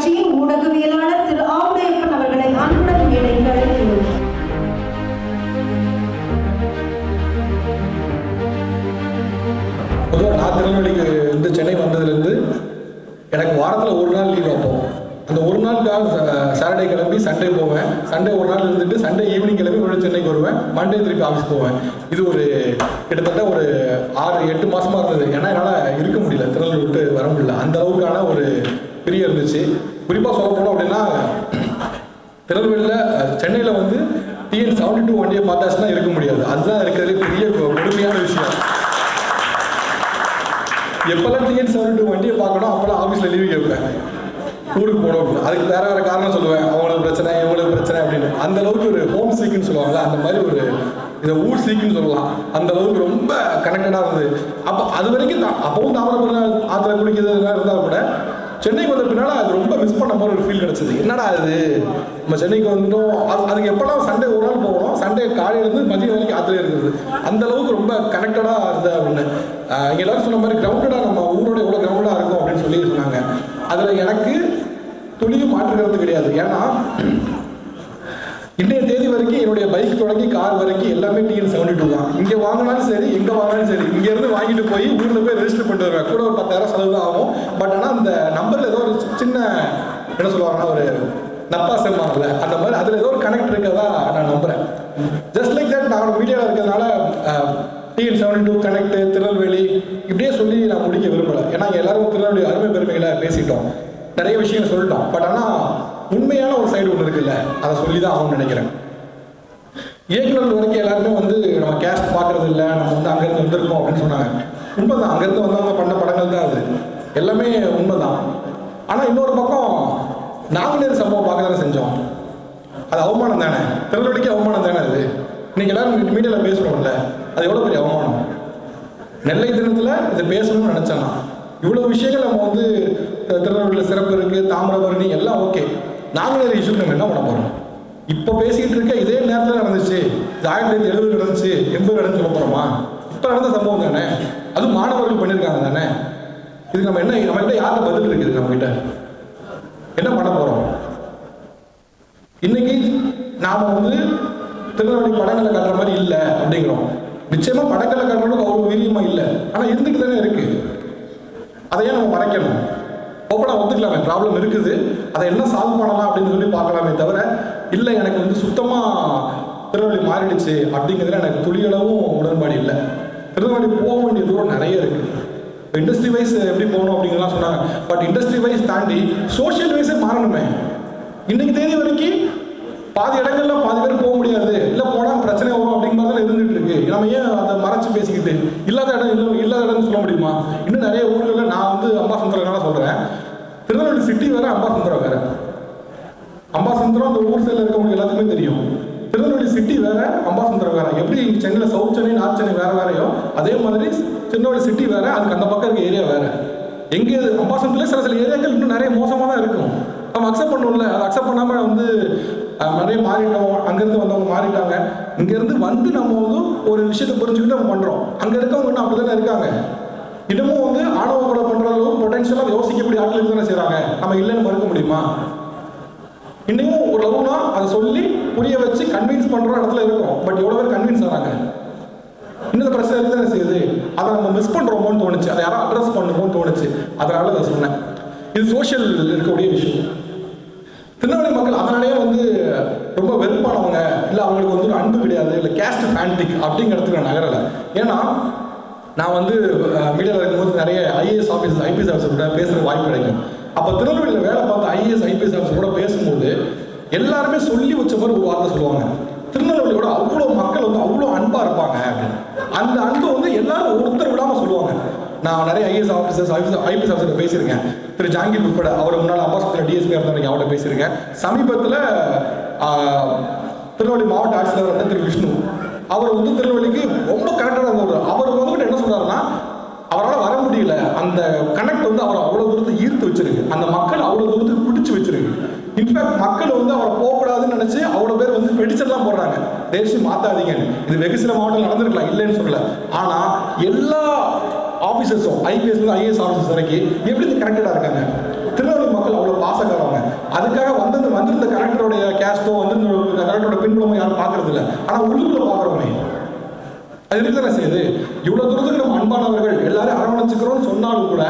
கட்சியின் ஊடகவியலாளர் திரு ஆவுடையப்பன் அவர்களை அன்புடன் மேடைக்கு அழைக்கிறோம். பொதுவாக நான் திருநெல்வேலிக்கு வந்து சென்னை வந்ததுலேருந்து எனக்கு வாரத்தில் ஒரு நாள் லீவ் வைப்போம் அந்த ஒரு நாளுக்காக சாட்டர்டே கிளம்பி சண்டே போவேன். சண்டே ஒரு நாள் இருந்துட்டு சண்டே ஈவினிங் கிளம்பி மறுபடியும் சென்னைக்கு வருவேன். மண்டே திருப்பி ஆஃபீஸ் போவேன். இது ஒரு கிட்டத்தட்ட ஒரு ஆறு எட்டு மாசமா இருந்தது. ஏன்னா என்னால் இருக்க முடியல திருநெல்வேலி விட்டு வர முடியல அந்த அளவுக்கான ஒரு பிரியம் இருந்துச்சு குறிப்பாக சொல்ல போனோம் அப்படின்னா திருநெல்வேலியில் சென்னையில் வந்து டிஎன் செவன்டி டூ வண்டியை பார்த்தாச்சுன்னா இருக்க முடியாது அதுதான் இருக்கிறதுலே பெரிய கொ- கொடுமையான விஷயம் எப்பெல்லாம் டிஎன் செவன்டி டூ வண்டியை பார்க்கணும் அப்பெல்லாம் ஆஃபீஸில் லீவு கேட்பேன் ஊருக்கு போகணும் அப்படின்னு. அதுக்கு வேற வேற காரணம் சொல்லுவேன் அவங்களுக்கு பிரச்சனை இவங்களுக்கு பிரச்சனை அப்படின்னு அந்த அளவுக்கு ஒரு ஹோம் சீக்குன்னு சொல்லுவாங்கல்ல அந்த மாதிரி ஒரு இதை ஊர் சீக்குன்னு சொல்லலாம். அந்த அளவுக்கு ரொம்ப கனெக்டடாக இருந்தது. அப்போ அது வரைக்கும் தான் அப்பவும் தாமிரபரண ஆற்றுல குடிக்கிறதுலாம் இருந்தால் கூட சென்னைக்கு வந்த பின்னால் அது ரொம்ப மிஸ் பண்ண மாதிரி ஒரு ஃபீல் கிடச்சிது. என்னடா அது நம்ம சென்னைக்கு வந்துட்டோம். அது அதுக்கு எப்போல்லாம் சண்டே ஒரு நாள் போகணும் சண்டே காலையிலேருந்து மதியம் வரைக்கும் ஆற்றுல இருக்குது அந்த அளவுக்கு ரொம்ப கனெக்டடாக இருந்தது அப்படின்னு ஆஹ் இங்க எல்லாரும் சொன்ன மாதிரி கிரவுண்டடாக நம்ம ஊரோட எவ்வளோ கிரவுண்டடாக இருக்கும் அப்படின்னு சொல்லி சொன்னாங்க. அதில் எனக்கு துளியும் மாற்றுக்கிறது கிடையாது. ஏன்னா வரைக்கும் என்னுடைய பைக் தொடங்கி கார் வரைக்கும் எல்லாமே டிஎன் செவன்டி டூ தான். இங்கே வாங்கினாலும் சரி எங்கே வாங்கினாலும் சரி இங்கேருந்து வாங்கிட்டு போய் ஊரில் போய் ரெஜிஸ்டர் பண்ணிட்டு வருவேன். கூட ஒரு பத்தாயிரம் செலவு தான் ஆகும். பட் ஆனால் அந்த நம்பரில் ஏதோ ஒரு சின்ன என்ன சொல்லுவாங்கன்னா ஒரு நப்பா செம்மாங்கல்ல அந்த மாதிரி அதில் ஏதோ ஒரு கனெக்ட் இருக்கதா நான் நம்புகிறேன் ஜஸ்ட் லைக் தட் நான் மீடியாவில் இருக்கிறதுனால TN seventy two connect Tirunelveli இப்படியே சொல்லி நான் முடிக்க விரும்பலை. ஏன்னா எல்லாரும் திருநெல்வேலி அருமை பெருமைகளை பேசிட்டோம். நிறைய விஷயங்கள் சொல்லிட்டோம். பட் ஆனால் உண்மையான ஒரு சைடு ஒன்று இருக்குல்ல அதை சொல்லி தான் ஆகும்னு நினைக்கிறேன். இயக்குனர் வரைக்கும் எல்லாருமே வந்து நம்ம கேஸ்ட் பார்க்கறது இல்லை நம்ம வந்து அங்கேருந்து வந்திருக்கோம் அப்படின்னு சொன்னாங்க. உண்மைதான் அங்கேருந்து வந்தவங்க பண்ண படங்கள் தான் அது. எல்லாமே உண்மைதான். ஆனால் இன்னொரு பக்கம் நாங்களே சம்பவம் பார்க்க தானே செஞ்சோம். அது அவமானம் தானே? திருநெல்வேலிக்கு அவமானம் தானே அது? இன்னைக்கு எல்லாரும் மீடியாவில் பேசுகிறோம்ல அது எவ்வளோ பெரிய அவமானம்? நெல்லை தினத்தில் இதை பேசணும்னு நினச்சேன்? நான் இவ்வளோ விஷயங்கள் நம்ம வந்து திருநெல்வேலியில் சிறப்பு இருக்குது தாமிரபரணி எல்லாம் ஓகே நாங்களே இஷ்யூக்கு நம்ம என்ன பண்ண போகிறோம் இப்போ பேசிக்கிட்டு இருக்க இதே நேரத்தில் ஆயிரத்தி தொள்ளாயிரத்தி எழுபது நடந்துச்சு எண்பது நடந்து சொல்ல போகிறோமா இப்போ நடந்த சம்பவம் தானே? அதுவும் மாணவர்கள் பண்ணியிருக்காங்க தானே? இது நம்ம என்ன நம்மகிட்ட யார்கிட்ட பதில் இருக்குது நம்மகிட்ட என்ன பண்ண போகிறோம் இன்னைக்கு நாம வந்து திருநெல்வேலி படங்களை காட்டுற மாதிரி இல்லை அப்படிங்கிறோம். நிச்சயமா படங்களை காட்டுறதுக்கு அவ்வளோ வீரியமா இல்லை. ஆனா இருந்துட்டு தானே இருக்கு. அதை ஏன் நம்ம மறைக்கணும் ஓப்பனாக ஒத்துக்கலாமே ப்ராப்ளம் இருக்குது. அதை என்ன சால்வ் பண்ணலாம் அப்படின்னு சொல்லி பார்க்கலாமே தவிர இல்லை எனக்கு வந்து சுத்தமாக திருநெல்வேலி மாறிடுச்சு அப்படிங்கிறதுல எனக்கு துளியளவும் உடன்பாடு இல்லை. திருநெல்வேலி போக வேண்டிய தூரம் நிறைய இருக்கு. இண்டஸ்ட்ரி வைஸ் எப்படி போகணும் அப்படிங்கலாம் சொன்னாங்க பட் இண்டஸ்ட்ரி வைஸ் தாண்டி சோஷியல் வைஸே மாறணுமே. இன்னைக்கு தேதி வரைக்கும் பாதி இடங்கள்ல பாதி பேர் போக முடியாது. இல்ல போனா பிரச்சனை வரும் அப்படிங்கிற மாதிரி இருந்துட்டு இருக்கு. நம்ம ஏன் அதை மறைச்சு பேசிக்கிட்டு இல்லாத இடம் இல்லை இல்லாத இடம்னு சொல்ல முடியுமா? இன்னும் நிறைய ஊர்களில் நான் வந்து அம்பாசமுத்திரனால சொல்றேன். திருநெல்வேலி சிட்டி வேற அம்பாசமுத்திரம் வேற. அம்பாசமுத்திரம் அந்த ஊர் சைடில் இருக்கவங்க எல்லாத்துக்குமே தெரியும். வேற அம்பாசமுத்திரம் வேற. எப்படி சென்னையில் சவுத் சென்னை நார்த் சென்னை வேற வேறையோ அதே மாதிரி திருநெல்வேலி சிட்டி வேற அதுக்கு அந்த பக்கம் இருக்க ஏரியா வேற. எங்கே அம்பாசமுத்திரத்தில் சில சில ஏரியாக்கள் இன்னும் நிறைய மோசமாக தான் இருக்கும். நம்ம அக்செப்ட் பண்ணணும்ல அதை அக்செப்ட் பண்ணாமல் வந்து நிறைய மாறிட்டோம். அங்கேருந்து வந்தவங்க மாறிட்டாங்க. இங்கேருந்து வந்து நம்ம வந்து ஒரு விஷயத்தை புரிஞ்சுக்கிட்டு நம்ம பண்ணுறோம் அங்கே இருக்கவங்க இன்னும் அப்படி தானே இருக்காங்க? இன்னமும் வந்து ஆணவ கொலை பண்ணுற அளவுக்கு பொட்டன்ஷியலாக யோசிக்கக்கூடிய ஆட்கள் தானே செய்கிறாங்க நம்ம இல்லைன்னு மறுக்க முடியுமா? இன்னையும் ஒரு லவ்னா அதை சொல்லி புரிய வச்சு கன்வின்ஸ் பண்ற இடத்துல இருக்கும். பட் எவ்வளவு பேர் கன்வின்ஸ் ஆனாங்க இன்னும் பிரச்சனை இருக்கு தானே செய்யுது? அதை நம்ம மிஸ் பண்றோமோன்னு தோணுச்சு. அதை யாரும் அட்ரஸ் பண்ணுமோன்னு தோணுச்சு. அதனால அதை சொன்னேன். இது சோஷியல் இருக்கக்கூடிய விஷயம். திருநெல்வேலி மக்கள் அதனாலேயே வந்து ரொம்ப வெறுப்பானவங்க. இல்லை அவங்களுக்கு வந்து ஒரு அன்பு கிடையாது. இல்லை கேஸ்ட் ஃபேண்டிக் அப்படிங்கிறதுக்கு நான் நகரலை. ஏன்னா நான் வந்து மீடியாவில் இருக்கும்போது நிறைய ஐஏஎஸ் ஆஃபீஸர் ஐபிஎஸ் ஆஃபீஸர் கூட பேசுகிற வாய்ப்பு கிடைக்கும். அப்போ திருநெல்வேலியில் வேலை பார்த்த ஐஏஎஸ் ஐபிஎஸ் ஆஃபீஸர் கூட பேசும்போது எல்லாருமே சொல்லி வச்ச மாதிரி ஒரு வார்த்தை சொல்லுவாங்க. திருநெல்வேலியோட அவ்வளோ மக்கள் வந்து அவ்வளோ அன்பாக இருப்பாங்க அப்படின்னு. அந்த அன்பை வந்து எல்லாரும் ஒருத்தர் விடாமல் சொல்லுவாங்க. நான் நிறைய IAS officers IPS IPS officer பேசியிருக்கேன். திரு ஜாங்கிர் உட்பட அவர் முன்னாள் அம்பாசிடர் டிஎஸ்பி இருந்தாங்க அவர்கிட்ட பேசியிருக்கேன். சமீபத்தில் திருநெல்வேலி மாவட்ட ஆட்சியர் வந்து திரு விஷ்ணு. அவர் வந்து திருநெல்வேலிக்கு ரொம்ப கரெக்டாக இருந்தவர் அவர் வந்துட்டு என்ன சொல்றாருன்னா அவரால் வர முடியல அந்த கனெக்ட் வந்து அவரை அவ்வளோ தூரத்துக்கு ஈர்த்து வச்சிருக்கு அந்த மக்கள் அவ்வளோ தூரத்துக்கு பிடிச்சி வச்சிருக்கு இன்ஃபேக்ட் மக்கள் வந்து அவரை போகக்கூடாதுன்னு நினைச்சு அவ்வளோ பேர் வந்து பெடிச்சர்லாம் போடுறாங்க. தேசி மாத்தாதீங்க. இது வெகு சில மாவட்டம் நடந்திருக்கலாம் இல்லைன்னு சொல்லல. ஆனா எல்லா ஆஃபீஸர்ஸும் ஐபிஎஸ்ல ஐஏஎஸ் ஆஃபீஸர்ஸ் வரைக்கும் எப்படி கனெக்டடாக இருக்காங்க? திருநெல்வேலி மக்கள் அவ்வளோ பாசக்காரவங்க அதுக்காக வந்து வந்திருந்த கலெக்டருடைய கேஸ்டோ வந்து கலெக்டரோட பின்புலமோ யாரும் பார்க்கறது இல்லை. ஆனால் உள்ளுக்குள்ள விடுதலை செய்து இவ்வளோ செய்யுது தூரத்துக்கு நம்ம அன்பானவர்கள் எல்லாரும் அரவணைச்சுக்கிறோம்னு சொன்னாலும் கூட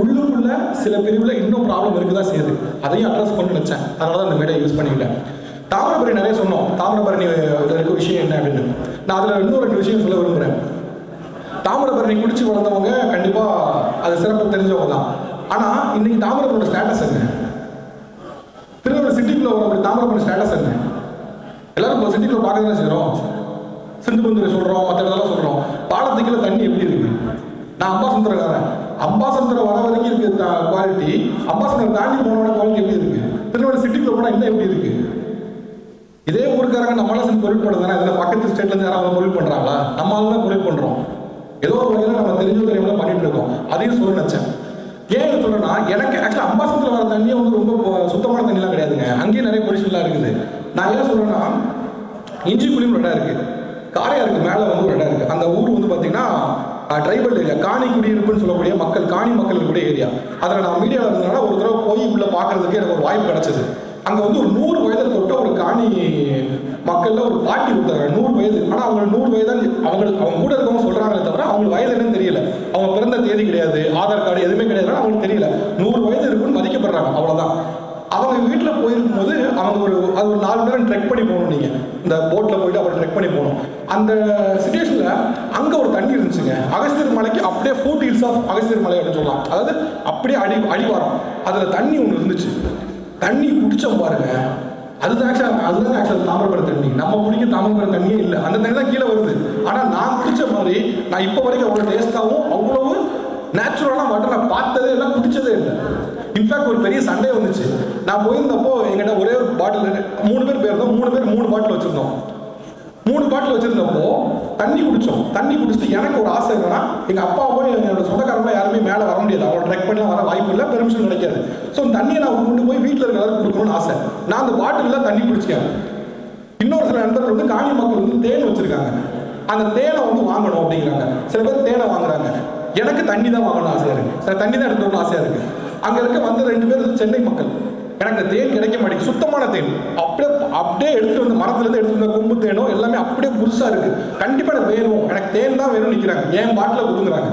உள்ளுக்குள்ள சில பிரிவில் இன்னும் ப்ராப்ளம் இருக்குதான் செய்யுது. அதையும் அட்ரஸ் பண்ணி வச்சேன் அதனால தான் இந்த மேடை யூஸ் பண்ணிக்கிட்டேன். தாமிரபரணி நிறைய சொன்னோம். தாமிரபரணி இருக்க விஷயம் என்ன அப்படின்னு. நான் அதில் இன்னும் ரெண்டு விஷயம் சொல்ல விரும்புகிறேன் தாமிரபரணி குடிச்சு வளர்ந்தவங்க கண்டிப்பாக அது சிறப்பு தெரிஞ்சவங்க தான். ஆனால் இன்னைக்கு தாமிரபரணி ஸ்டேட்டஸ் என்ன? திருநெல்வேலி சிட்டிக்குள்ள வர தாமிரபரணி ஸ்டேட்டஸ் என்ன? எல்லாரும் இப்போ சிட்டிக்குள்ளே பார்க்க தான் செய்கிறோம் சிந்து பந்துரை சொல்கிறோம் மற்ற இதெல்லாம் சொல்கிறோம் பாலத்துக்குள்ள தண்ணி எப்படி இருக்கு? நான் அம்பாசந்தரக்காரன். அம்பாசந்தரம் வர வரைக்கும் இருக்கு குவாலிட்டி அம்பாசந்திர தாண்டி போனோட குவாலிட்டி எப்படி இருக்கு? திருநெல்வேலி சிட்டிக்குள்ள போனால் இன்னும் எப்படி இருக்கு? இதே ஊருக்காரங்க நம்மளால சேர்ந்து பொருள் பண்ணுறதுனா இதில் பக்கத்து ஸ்டேட்ல இருந்து யாராவது பொருள் பண்ணுறாங்களா நம்மளால தான் பொருள் பண்ணுறோம் ஏதோ ஒரு வகையில் நம்ம தெரிஞ்ச தெரியாமல பண்ணிட்டு இருக்கோம். அதையும் சொல்ல நினச்சேன். ஏன் இது சொல்றேன்னா எனக்கு ஆக்சுவலாக அம்பாசத்தில் வர தண்ணியே வந்து ரொம்ப சுத்தமான தண்ணிலாம் கிடையாதுங்க. அங்கேயும் நிறைய பொல்யூஷன்லாம் இருக்குது. நான் ஏன் சொல்றேன்னா இஞ்சிக்குழியும் ஒரு இடம் இருக்கு. காரையாருக்கு மேலே வந்து ஒரு இடம் இருக்கு. அந்த ஊர் வந்து பார்த்தீங்கன்னா ட்ரைபல் ஏரியா காணி குடியிருப்புன்னு சொல்லக்கூடிய மக்கள் காணி மக்கள் இருக்கக்கூடிய ஏரியா அதில் நான் மீடியாவில் இருந்ததுனால ஒரு தடவை போய் உள்ள பார்க்கறதுக்கு எனக்கு ஒரு வாய்ப்பு கிடைச்சது. அங்கே வந்து ஒரு நூறு வயதில் தொட்ட ஒரு காணி மக்கள்ல ஒரு பாட்டி கொடுத்தாங்க நூறு வயது. ஆனால் அவங்க நூறு வயதான் அவங்களுக்கு அவங்க கூட இருக்கவங்க சொல்கிறாங்களே தவிர அவங்களுக்கு வயது என்னன்னு தெரியல. அவங்க பிறந்த தேதி கிடையாது ஆதார் கார்டு எதுவுமே கிடையாதுன்னா அவங்களுக்கு தெரியல. நூறு வயது இருக்குன்னு மதிக்கப்படுறாங்க அவ்வளோதான் அவங்க வீட்டில் போயிருக்கும்போது அவங்க ஒரு அது ஒரு நாலு நேரம் ட்ரெக் பண்ணி போகணும் நீங்கள் இந்த போட்டில் போயிட்டு அப்புறம் ட்ரெக் பண்ணி போகணும். அந்த சுச்சுவேஷனில் அங்கே ஒரு தண்ணி இருந்துச்சுங்க. அகஸ்தியர் மலைக்கு அப்படியே ஃபூட் ஹில்ஸ் ஆஃப் அகஸ்தியர் மலை அப்படின்னு சொல்லலாம். அதாவது அப்படியே அடி அடிவாரம். அதில் தண்ணி ஒன்று இருந்துச்சு. தண்ணி குடிச்சோம் பாருங்க. அதுதான் ஆக்சுவலாக அதுதான் ஆக்சுவல் தாமிரபுரம் தண்ணி. நம்ம குடிக்க தாமிரபரணி தண்ணியே இல்லை. அந்த தண்ணி தான் கீழே வருது. ஆனால் நான் குடிச்ச மாதிரி நான் இப்போ வரைக்கும் அவ்வளோ டேஸ்ட்டாகவும் அவ்வளவு நேச்சுரலான வாட்டர் நான் பார்த்ததே எல்லாம் குடிச்சதே இன்ஃபேக்ட் ஒரு பெரிய சண்டே வந்துச்சு. நான் போயிருந்தப்போ எங்கிட்ட ஒரே ஒரு பாட்டில் மூணு பேர் போயிருந்தோம் மூணு பேர் மூணு பாட்டில் வச்சுருந்தோம். மூணு பாட்டில் வச்சுருந்தப்போ தண்ணி குடித்தோம் தண்ணி குடிச்சிட்டு எனக்கு ஒரு ஆசை என்னன்னா எங்கள் அப்பா போய் என்னோட சொந்தக்காரங்க யாருமே மேலே வர முடியாது. அவங்க ட்ரெக் பண்ணலாம் வர வாய்ப்பு இல்லை பெர்மிஷன் கிடைக்காது. ஸோ தண்ணியை நான் கொண்டு போய் வீட்டில் இருக்கிற கொடுக்கணும்னு ஆசை. நான் அந்த பாட்டிலில் தண்ணி குடிச்சேன் இன்னொரு சில நண்பர்கள் வந்து காணி மக்கள் வந்து தேன் வச்சுருக்காங்க. அந்த தேனை வந்து வாங்கணும் அப்படிங்கிறாங்க. சில பேர் தேனை வாங்குறாங்க. எனக்கு தண்ணி தான் வாங்கணும் ஆசையாக இருக்குது சில தண்ணி தான் எடுத்துக்கணும்னு ஆசையாக இருக்குது அங்க இருக்க வந்து ரெண்டு பேர் வந்து சென்னை மக்கள். எனக்கு தேன் கிடைக்க மாட்டேங்குது. சுத்தமான தேன். அப்படியே அப்படியே எடுத்துட்டு வந்த மரத்துல இருந்து எடுத்துட்டு வந்த கொம்பு தேனோ எல்லாமே அப்படியே புதுசா இருக்கு. கண்டிப்பா எனக்கு வேணும். எனக்கு தேன் தான் வேணும்னு நிக்கிறாங்க. ஏன் பாட்டில கொடுக்குறாங்க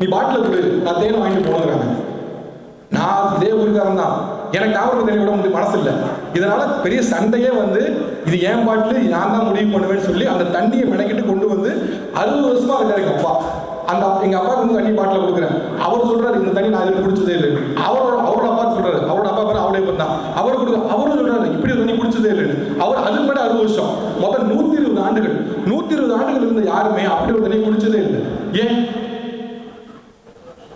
நீ பாட்டில கொடு. நான் தேன் வாங்கிட்டு போனுங்கிறாங்க நான் இதே ஊருக்காரன் தான். எனக்கு தாமிரபரணி தண்ணி விட முடியும் மனசு இல்லை. இதனால பெரிய சண்டையே வந்து இது ஏன் பாட்டில் நான் தான் முடிவு பண்ணுவேன்னு சொல்லி அந்த தண்ணியை மெனக்கிட்டு கொண்டு வந்து அறுபது வருஷமா அது கிடைக்கும் அப்பா. அந்த எங்க அப்பா வந்து தண்ணி பாட்டில் கொடுக்குறேன். அவர் சொல்றாரு இந்த தண்ணி நான் அதில் குடிச்சதே இல்லை. அவரோட அவரோட அப்பா சொல்றாரு. அவரோட அப்பா பேர் அவரே பண்ணா அவர் கொடுக்க அவரும் சொல்றாரு இப்படி ஒரு தண்ணி குடிச்சதே இல்லைன்னு அவர் அதுக்கு மேலே அறுபது வருஷம். மொத்தம் நூத்தி இருபது ஆண்டுகள். நூத்தி இருபது ஆண்டுகள் இருந்த யாருமே அப்படி ஒரு தண்ணி குடிச்சதே இல்லை. ஏன்?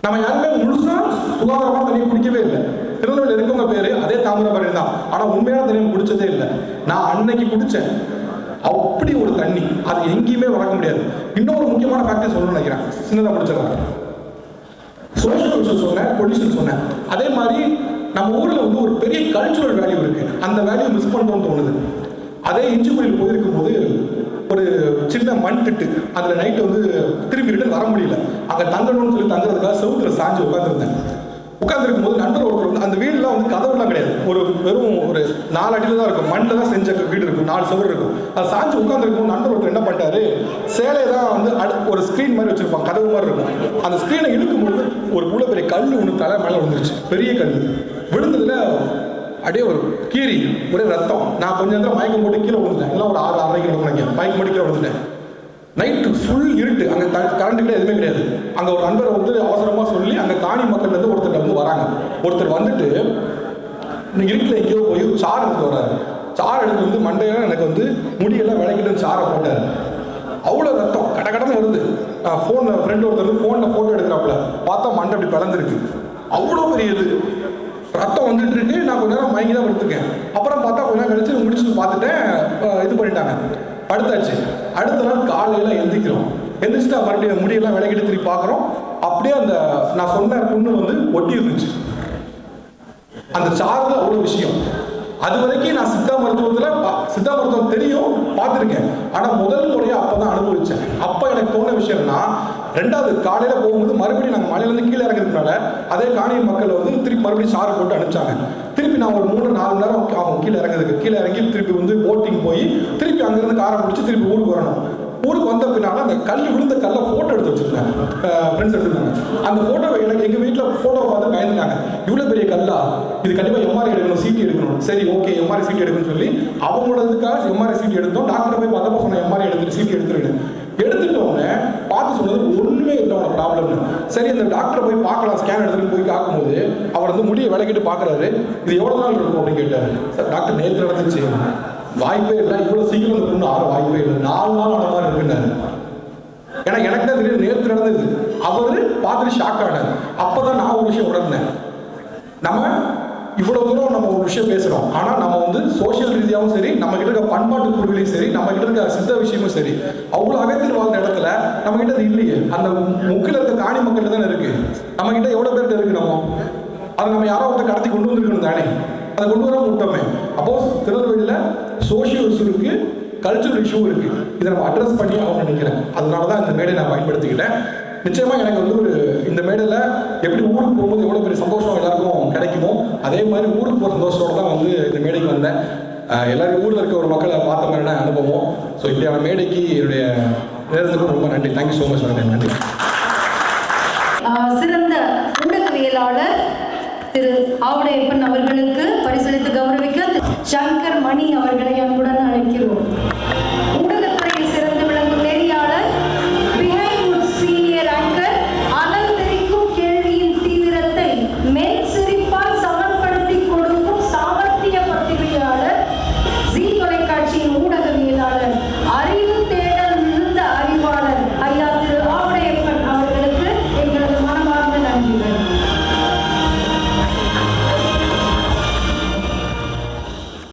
நம்ம யாருமே முழுசா சுகாதாரமான தண்ணி குடிக்கவே இல்லை. திருநெல்வேலி இருக்கவங்க பேரு அதே தாமிரபரணி தான். ஆனா உண்மையான தண்ணி குடிச்சதே இல்லை. நான் அன்னைக்கு குடிச்சேன். அப்படி ஒரு தண்ணி அது எங்கேயுமே வளர்க்க முடியாது. இன்னொரு முக்கியமான ஃபேக்டர் சொல்லணும்னு நினைக்கிறேன். சின்னதா முடிச்சிடறேன் சோஷியல் சொன்னேன் பொல்யூஷன் சொன்னேன். அதே மாதிரி நம்ம ஊர்ல வந்து ஒரு பெரிய கல்ச்சுரல் வேல்யூ இருக்கு. அந்த வேல்யூ மிஸ் பண்றோம்னு தோணுது. அதே இஞ்சிக்குடியில் போயிருக்கும் போது ஒரு சின்ன மண் திட்டு அதுல நைட்டு வந்து திரும்பி ரிட்டன் வர முடியல. அங்கே தங்கணும்னு சொல்லி தங்குறதுக்காக செவுத்துல சாஞ்சு உட்காந்துருந்தேன் உட்காந்துருக்கும் போது நண்பர் ஒருத்தர் வந்து அந்த வீடுலாம் வந்து கதவுலாம் கிடையாது. ஒரு வெறும் ஒரு நாலு அடியில் தான் இருக்கும். மண்ணில் தான் செஞ்ச வீடு இருக்கும். நாலு சுவர் இருக்கும். அது சாஞ்சு உட்காந்துருக்கும் நண்பர் ஒருத்தர் என்ன பண்ணிட்டாரு? சேலையை தான் வந்து அடு ஒரு ஸ்க்ரீன் மாதிரி வச்சிருப்பாங்க. கதவு மாதிரி இருக்கும். அந்த ஸ்க்ரீனை இழுக்கும்போது ஒரு புள்ள பெரிய கல் ஒன்று தலை மேலே விழுந்துருச்சு. பெரிய கல் விழுந்ததுல அப்படியே ஒரு கீரி ஒரே ரத்தம். நான் கொஞ்சம் நேரம் மயக்கம் போட்டு கீழே விழுந்தேன் எல்லாம் ஒரு ஆறு ஆறரைக்கு நினைக்கிறேன். மயக்கம் போட்டு கீழே விழுந்துட்டேன். நைட்டு ஃபுல் இருட்டு. அங்கே கரண்ட் கிடையாது எதுவுமே கிடையாது. அங்கே ஒரு நண்பரை வந்து அவசரமாக சொல்லி அங்கே காணி மக்கள்லேருந்து ஒருத்தர் வந்து வராங்க. ஒருத்தர் வந்துட்டு இருட்டில் எங்கேயோ போய் சார் எடுத்து வர்றாரு. சார் எடுத்து வந்து மண்டையில எனக்கு வந்து முடியெல்லாம் விளக்கிட்டு சாரை போட்டாரு. அவ்வளோ ரத்தம். கட கடன்னு வருது. ஃபோனில் ஃப்ரெண்டு ஒருத்தர் வந்து ஃபோனில் ஃபோட்டோ எடுக்கிறாப்புல. பார்த்தா மண்டை அப்படி பிளந்துருக்கு. அவ்வளோ பெரிய இது. ரத்தம் வந்துட்டு இருக்கு. நான் கொஞ்ச நேரம் மயங்கி தான் படுத்துருக்கேன். அப்புறம் பார்த்தா கொஞ்ச நேரம் கழிச்சு முடிச்சு பார்த்துட்டேன். இது பண்ணிட்டாங்க. படுத்தாச்சு. அடுத்த நாள் காலையில் எழுந்திக்கிறோம் எழுந்திரிச்சிட்டு மறுபடியும் முடியெல்லாம் விலகிட்டு திருப்பி பார்க்குறோம். அப்படியே அந்த நான் சொன்ன புண்ணு வந்து ஒட்டி இருந்துச்சு அந்த சார்ல அவ்வளோ விஷயம். அது வரைக்கும் நான் சித்தா மருத்துவத்தில் பா- சித்தா மருத்துவம் தெரியும் பார்த்துருக்கேன். ஆனால் முதல் முறையாக அப்போ தான் அனுபவித்தேன் அப்போ எனக்கு தோண விஷயம்னா ரெண்டாவது காலையில் போகும்போது மறுபடியும் நாங்கள் மலையிலேருந்து கீழே இறங்குறதுனால அதே காணியின் மக்கள் வந்து திருப்பி மறுபடியும் சாறு போட்டு அனுப்பிச்சாங்க. திருப்பி நான் ஒரு மூணு நாலு மணி நேரம் ஆகும் கீழே இறங்குறதுக்கு. கீழே இறங்கி திருப்பி வந்து போட்டிங் போய் திருப்பி அங்கேருந்து காரை முடிச்சு திருப்பி ஊருக்கு வரணும். ஊருக்கு வந்த பின்னால் அந்த கல் விழுந்த கல்லை ஃபோட்டோ எடுத்து வச்சிருந்தேன் ஃப்ரெண்ட்ஸ் எடுத்துருந்தாங்க. அந்த ஃபோட்டோவை எனக்கு எங்கள் வீட்டில் ஃபோட்டோ பார்த்து பயந்துட்டாங்க. இவ்வளோ பெரிய கல்லா? இது கண்டிப்பாக எம்ஆர்ஐ எடுக்கணும் சீட்டு எடுக்கணும். சரி ஓகே எம்ஆர்ஐ சீட்டி எடுக்கணும்னு சொல்லி அவங்களோட இதுக்காக எம்ஆர்ஐ சீட்டு எடுத்தோம். டாக்டர் போய் பார்த்தப்ப சொன்ன எம்ஆர்ஐ எடுத்துட்டு சீட்டு எடுத்துருக்கேன் எடுத்துட்டோன்னே பார்த்து சொன்னது ஒன்றுமே இல்லை ப்ராப்ளம் ப்ராப்ளம்னு சரி அந்த டாக்டரை போய் பார்க்கலாம் ஸ்கேன் எடுத்துகிட்டு போய் பார்க்கும்போது அவர் வந்து முடியை விளக்கிட்டு பார்க்குறாரு இது எவ்வளோ நாள் இருக்கும் அப்படின்னு கேட்டார். சார் டாக்டர் நேற்று நடந்துச்சு. வாய்ப்பே இல்லை இவ்வளோ சீக்கிரம் இந்த பொண்ணு ஆற வாய்ப்பே இல்லை. நாலு நாள் ஆன மாதிரி இருக்குன்னாரு. ஏன்னா எனக்கு தான் தெரியும் நேற்று நடந்தது. அவரு பார்த்துட்டு ஷாக் ஆனார். அப்பதான் நான் ஒரு விஷயம் உணர்ந்தேன். நம்ம இவ்வளவு தூரம் நம்ம ஒரு விஷயம் பேசுறோம். ஆனா நம்ம வந்து சோஷியல் ரீதியாகவும் சரி நம்ம கிட்ட இருக்க பண்பாட்டு பொருளையும் சரி நம்ம கிட்ட இருக்க சித்த விஷயமும் சரி அவ்வளவு அகத்தில் வாழ்ந்த இடத்துல நம்ம கிட்ட அது இல்லையே. அந்த முக்கில் இருக்க காணி மக்கள்கிட்ட தானே இருக்கு. நம்ம கிட்ட எவ்வளவு பேர்கிட்ட இருக்கு நம்ம? அதை நம்ம யாரோ ஒருத்தர் கடத்தி கொண்டு வந்திருக்கணும் தானே. அதை கொண்டு வர விட்டோமே. அப்போ திருநெல்வேலியில சோஷியல் இஷ்யூ இருக்கு கல்ச்சுரல் இஷ்யூ இருக்கு. இதை நம்ம அட்ரஸ் பண்ணி ஆகணும்னு நினைக்கிறேன். அதனால தான் இந்த மேடையை நான் பயன்படுத்திக்கிட்டேன். நிச்சயமா எனக்கு வந்து ஒரு இந்த மேடையில் எப்படி ஊருக்கு போகும்போது எவ்வளோ பெரிய சந்தோஷம் எல்லாருக்கும் கிடைக்குமோ அதே மாதிரி ஊருக்கு போகிற சந்தோஷத்தோட தான் வந்து இந்த மேடைக்கு வந்தேன். எல்லாரும் ஊரில் இருக்க ஒரு மக்களை பார்த்த மாதிரியான அனுபவம். ஸோ இப்படியான மேடைக்கு என்னுடைய நேரத்துக்கும் ரொம்ப நன்றி. தேங்க்யூ ஸோ மச் நன்றி. ஆஹ் சிறந்த ஊடகவியலாளர் திரு ஆவுடையப்பன் அவர்களுக்கு பரிசளித்து கௌரவிக்க சங்கர் மணி அவர்களை அன்புடன் அழைக்கிறோம்.